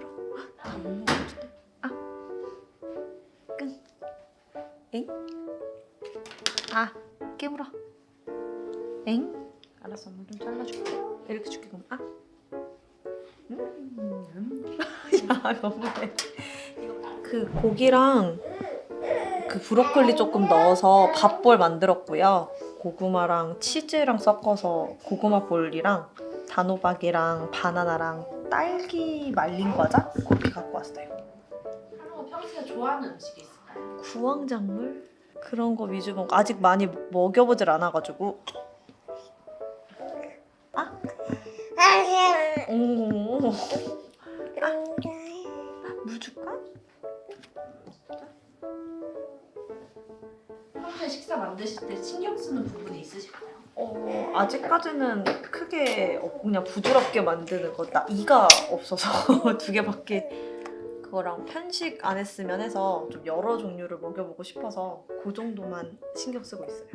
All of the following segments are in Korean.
힘들어. 먹었어. 아. 끈. 엥? 아, 깨물어. 엥? 알았어, 엄마 좀 잘라줄게. 이렇게 줄게, 그럼. 아. 음, 음. 야, 너무해. 그 고기랑 그 브로콜리 조금 넣어서 밥볼 만들었고요. 고구마랑 치즈랑 섞어서 고구마 볼이랑 단호박이랑 바나나랑 딸기 말린 과자 그렇게 갖고 왔어요. 하루가 평소에 좋아하는 음식이 있을까요? 구황작물 그런 거 위주 먹 아직 많이 먹여보질 않아가지고. 아? 오. 물 줄까? 평소에 식사 만드실 때 신경 쓰는 부분이 있으실까요? 어, 아직까지는 크게 없- 그냥 부드럽게 만드는 거. 나 이가 없어서 두 개밖에 그거랑 편식 안 했으면 해서 좀 여러 종류를 먹여보고 싶어서 그 정도만 신경 쓰고 있어요.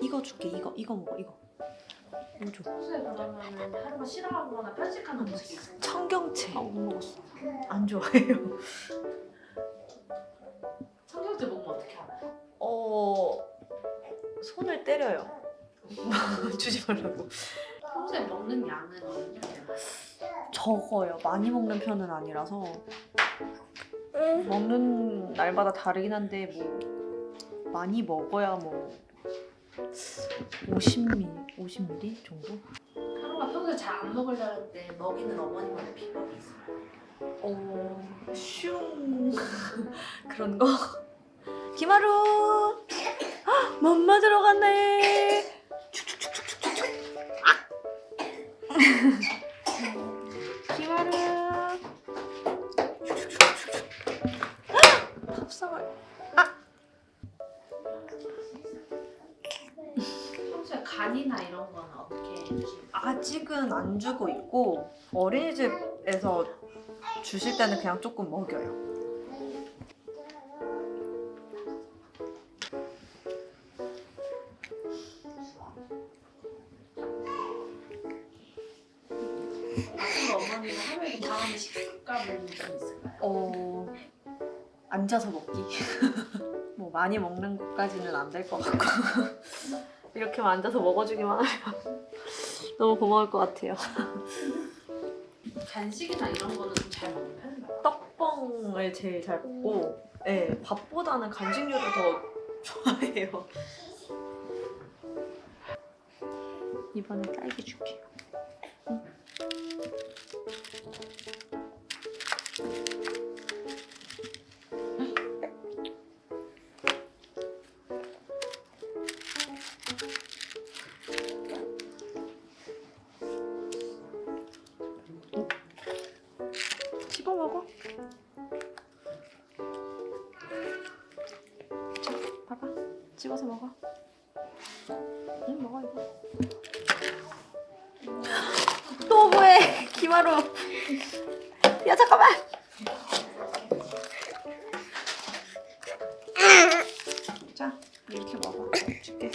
이거 줄게. 이거 이거 먹어. 이거. 이거 줘. 평소에 그러면은 하루가 싫어하거나 편식하는 음식이 있을까요? 청경채. 못 먹었어. 안 좋아해요. 때려요. 주지 말라고. 평소에 먹는 양은? 적어요. 많이 먹는 편은 아니라서 먹는 날마다 다르긴 한데 뭐 많이 먹어야 뭐 50ml, 50ml 정도? 하루가 평소에 잘안할때 먹이는 어머니만의 비법이 있어요. 어, 슝 그런 거. 김하루, 헉, 맘마 들어갔네. 축축축축축축. 아! 밥상을. 평소에 간이나 이런 거는 어떻게? 아직은 안 주고 있고 어린이집에서 주실 때는 그냥 조금 먹여요. 앞으로 어머니는 하루에 바라는 식습관은 좀 있을까요? 어 앉아서 먹기. 뭐 많이 먹는 것까지는 안 될 것 같고 이렇게만 앉아서 먹어주기만 하면 너무 고마울 것 같아요. 간식이나 이런 거는 좀 잘 먹는 편인가요? 떡뻥을 제일 잘 먹고, 네, 밥보다는 간식류를 더 좋아해요. 이번엔 딸기 줄게요. 집어서 먹어. 응, 먹어 이거. 또 뭐해, 김하루. 야 잠깐만. 자, 이렇게 먹어. 줄게.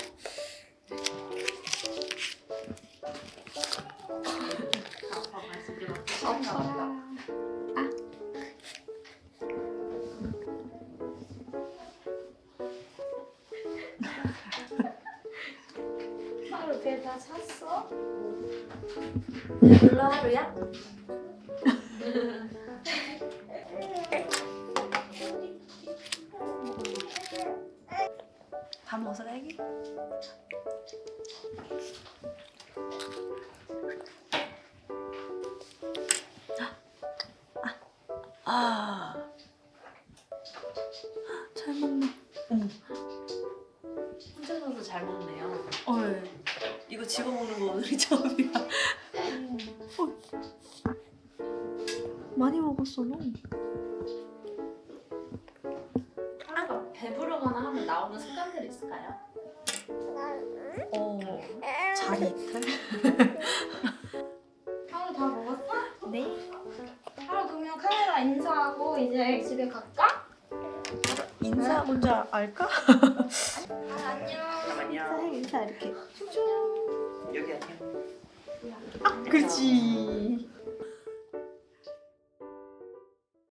아빠 말씀 좀어 보다. 하루 배다 찼어? 불러 하루야? 다 먹었어, 딸기? 아, 잘 먹네. 어머, 혼자 서도 잘 먹네요. 어, 이거 집어 먹는 거 오늘이 처음이야. 어. 많이 먹었어, 너. 하루가 배부르거나 하면 나오는 습관들이 있을까요? 어, 자리? 하루 다 먹었어? 네. 하루 그러면 카메라 인사하고 이제 집에 갈까? 인사 먼저 알까? 아, 안녕. 인사해, 인사 이렇게. 여기 아니야? 아, 그렇지.